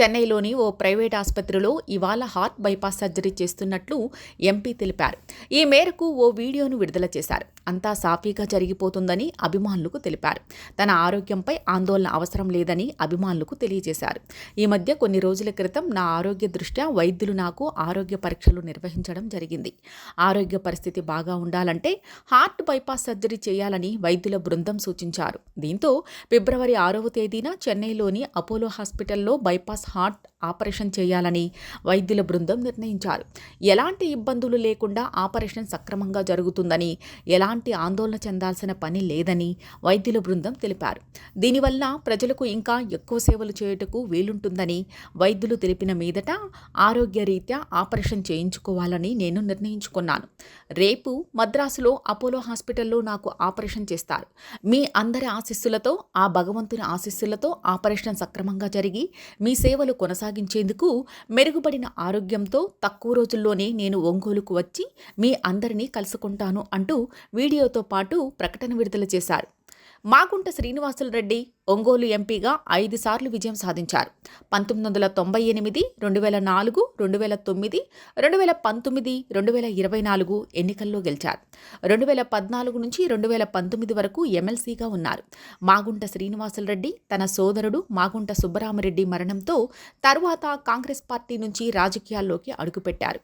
చెన్నైలోని ఓ ప్రైవేట్ ఆసుపత్రిలో ఇవాళ హార్ట్ బైపాస్ సర్జరీ చేస్తున్నట్లు ఎంపీ తెలిపారు. ఈ మేరకు ఓ వీడియోను విడుదల చేశారు. అంతా సాఫీగా జరిగిపోతుందని అభిమానులకు తెలిపారు. తన ఆరోగ్యంపై ఆందోళన అవసరం లేదని అభిమానులకు తెలియజేశారు. ఈ మధ్య కొన్ని రోజుల క్రితం నా ఆరోగ్య దృష్ట్యా వైద్యులు నాకు ఆరోగ్య పరీక్షలు నిర్వహించడం జరిగింది. ఆరోగ్య పరిస్థితి బాగా ఉండాలంటే హార్ట్ బైపాస్ సర్జరీ చేయాలని వైద్యుల బృందం సూచించారు. దీంతో ఫిబ్రవరి ఆరవ తేదీన చెన్నైలోని అపోలో హాస్పిటల్లో బైపాస్ హార్ట్ ఆపరేషన్ చేయాలని వైద్యుల బృందం నిర్ణయించారు. ఎలాంటి ఇబ్బందులు లేకుండా ఆపరేషన్ సక్రమంగా జరుగుతుందని ఎలా ఎలాంటి ఆందోళన చెందాల్సిన పని లేదని వైద్యుల బృందం తెలిపారు. దీనివల్ల ప్రజలకు ఇంకా ఎక్కువ సేవలు చేయుటకు వీలుంటుందని వైద్యులు తెలిపిన మీదట ఆరోగ్యరీత్యా ఆపరేషన్ చేయించుకోవాలని నేను నిర్ణయించుకున్నాను. రేపు మద్రాసులో అపోలో హాస్పిటల్లో నాకు ఆపరేషన్ చేస్తారు. మీ అందరి ఆశీస్సులతో ఆ భగవంతుని ఆశీస్సులతో ఆపరేషన్ సక్రమంగా జరిగి మీ సేవలు కొనసాగించేందుకు మెరుగుపడిన ఆరోగ్యంతో తక్కువ రోజుల్లోనే నేను ఒంగోలుకు వచ్చి మీ అందరినీ కలుసుకుంటాను అంటూ వీడియోతో పాటు ప్రకటన విడుదల చేశారు. మాగుంట శ్రీనివాసులు రెడ్డి ఒంగోలు ఎంపీగా ఐదు సార్లు విజయం సాధించారు. పంతొమ్మిది వందల తొంభై ఎనిమిది రెండు వేల నాలుగు రెండు వేల తొమ్మిది రెండు వేల పంతొమ్మిది రెండు వేల ఇరవై నాలుగు ఎన్నికల్లో గెలిచారు. రెండు వేల పద్నాలుగు నుంచి రెండు వేల పంతొమ్మిది వరకు ఎమ్మెల్సీగా ఉన్నారు. మాగుంట శ్రీనివాసులు రెడ్డి తన సోదరుడు మాగుంట సుబ్బరామరెడ్డి మరణంతో తరువాత కాంగ్రెస్ పార్టీ నుంచి రాజకీయాల్లోకి అడుగుపెట్టారు.